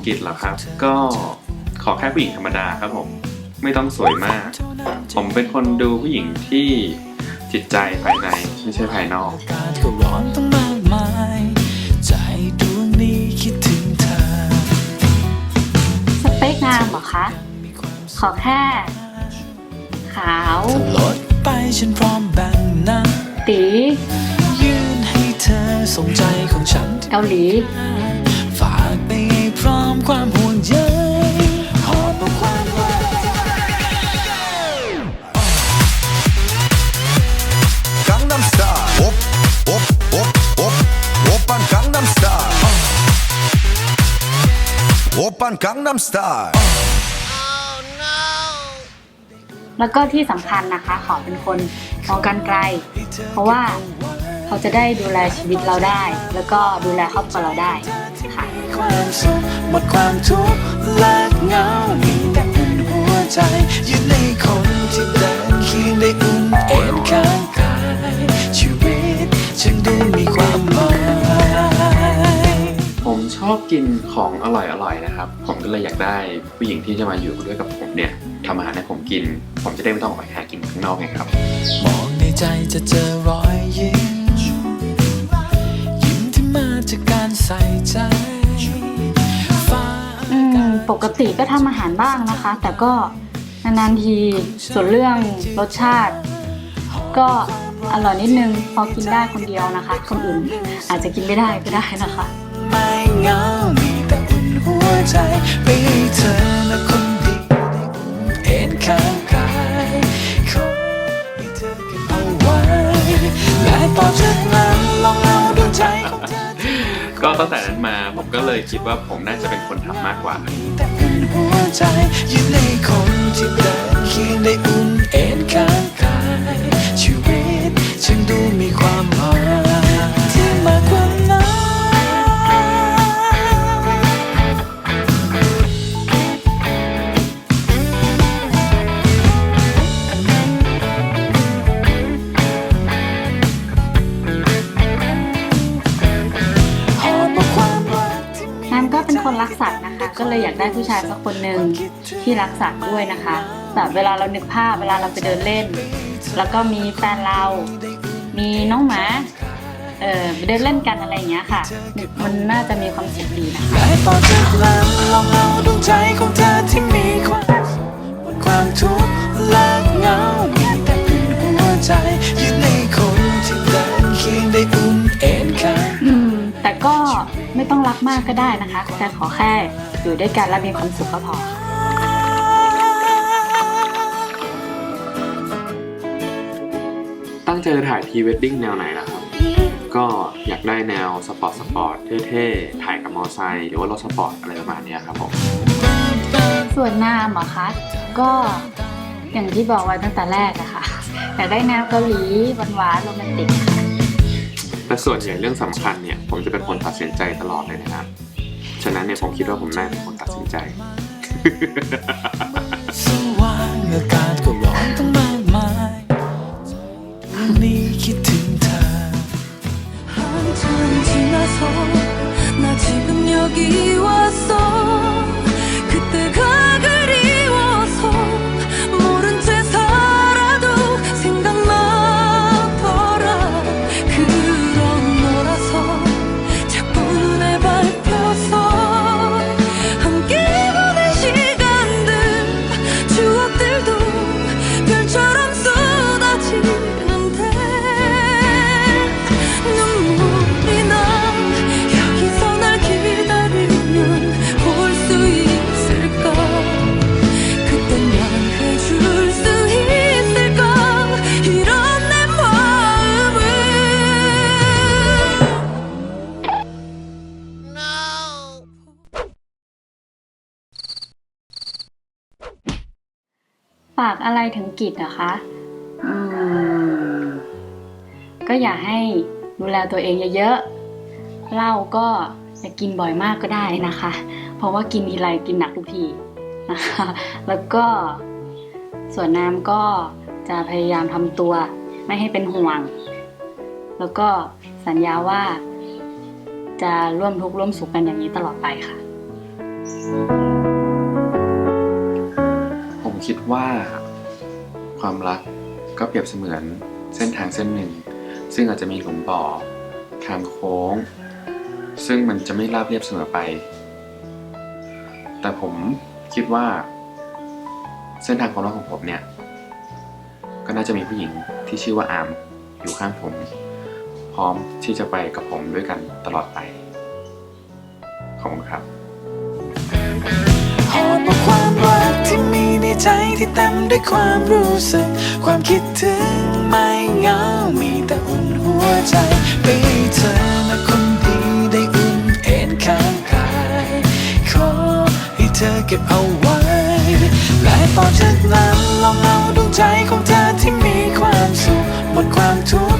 ของกิจเหรอครับ ก็ขอแค่ผู้หญิงธรรมดาครับผม ไม่ต้องสวยมาก ผมเป็นคนดูผู้หญิงที่จิตใจภายในไม่ใช่ภายนอกอากาศก็ร้อนต้องมากมายใจดวงนี้คิดถึงเธอสเปคงามเหรอคะ ขอแค่ ขาวถ้าลดไปฉันพร้อมแบ่งนะตียื่นให้เธอสมใจของฉันที่เกาหลีฝากไปให้ พร้อมความห่วงใยหอมความหวานกังนัมสตาร์โอ๊บโอ๊บโอ๊บโอ๊บโอ๊บปันกังนัมสตาร์โอ๊บปันกังนัมสตาร์แล้วก็ที่สำคัญนะคะ ขอเป็นคนมองการไกล เพราะว่าเขาจะได้ดูแลชีวิตเราได้ แล้วก็ดูแลครอบครัวเราได้ ค่ะความสุขหมดความทุกข์และเหงามีแต่อุ่นหัวใจยืนในคนที่เดินเคียงได้อุ่นเอ็นข้างกายชีวิตฉันดูมีความหมายผมชอบกินของอร่อยๆนะครับ ผมก็เลยอยากได้ผู้หญิงที่จะมาอยู่ด้วยกับผมเนี่ยทำอาหารให้ผมกิน ผมจะได้ไม่ต้องออกไปหากินข้างนอกไงครับมองในใจจะเจอรอยยิ้ม จากการใส่ใจฟ้าอืมปกติก็ทำอาหารบ้างนะคะ แต่ก็นานๆทีส่วนเรื่องรสชาติ ก็อร่อยนิดนึงพอกินได้คนเดียวนะคะ คนอื่นอาจจะกินไม่ได้ก็ได้นะคะ ไม่เหงามีแต่อุ่นหัวใจไปให้เธอนะคนดีได้อุ่นเอ็นข้างกายขอให้เธอเก็บเอาไว้และต่อจากนั้น ก็ตั้งแต่นั้นมาผมก็เลยคิดว่าผมน่าจะเป็นคนทำมากกว่า แต่อุ่นหัวใจยืนในคนที่เดินเคียงได้อุ่นเอ็นข้างกาย ก็เลยอยากได้ผู้ชายสักคนหนึ่งที่รักสัตว์ด้วยนะคะแบบเวลาเรานึกภาพเวลาเราไปเดินเล่น แล้วก็มีแฟนเรา มีน้องหมาเออไปเดินเล่นกันอะไรอย่างเงี้ยค่ะ มันน่าจะมีความสุขดีนะคะ ต้องรักมากก็ได้นะคะ แต่ขอแค่อยู่ด้วยกันและมีความสุขก็พอค่ะตั้งใจจะถ่ายพรีเวดดิ้งแนวไหนล่ะครับ ก็อยากได้แนวสปอร์ตสปอร์ตเท่ๆ ถ่ายกับมอไซค์หรือว่ารถสปอร์ตอะไรประมาณเนี้ยครับผม ส่วนนามเหรอคะ ก็อย่างที่บอกไว้ตั้งแต่แรกอะค่ะ อยากได้แนวเกาหลีหวานๆโรแมนติกค่ะ แต่ส่วนใหญ่เรื่องสำคัญเนี่ยผมจะเป็นคนตัดสินใจตลอดเลยนะครับ ฉะนั้นเนี่ยผมคิดว่าผมน่าเป็นคนตัดสินใจนี่คิดถึงเาที่พิ่ายากีว่าสน ฝากอะไรถึงกิจนะคะอืมก็อย่าให้ดูแลตัวเองเยอะๆเหล้าก็อย่ากินบ่อยมากก็ได้นะคะ เพราะว่ากินทีไรกินหนักทุกทีนะคะ แล้วก็ส่วนน้ำก็จะพยายามทำตัวไม่ให้เป็นห่วง แล้วก็สัญญาว่าจะร่วมทุกข์ร่วมสุขกันอย่างนี้ตลอดไปค่ะผม คิดว่า ความรักก็เปรียบเสมือนเส้นทางเส้นหนึ่ง ซึ่งอาจจะมีหลุมบ่อทางโค้ง ซึ่งมันจะไม่ราบเรียบเสมอไป แต่ผมคิดว่า เส้นทางความรักของผมเนี่ย ก็น่าจะมีผู้หญิงที่ชื่อว่าอามอยู่ข้างผม พร้อมที่จะไปกับผมด้วยกันตลอดไป ขอบคุณครับ หอบเอาความรักที่มี ใจที่เต็มด้วยความรู้สึก ความคิดถึงไม่เหงา มีแต่อุ่นหัวใจไปให้เธอนะคนดีได้อุ่นเอ็นข้างกายขอให้เธอเก็บเอาไว้ และต่อจากนั้นลองเอาดวงใจของเธอที่มีความสุขหมดความทุกข์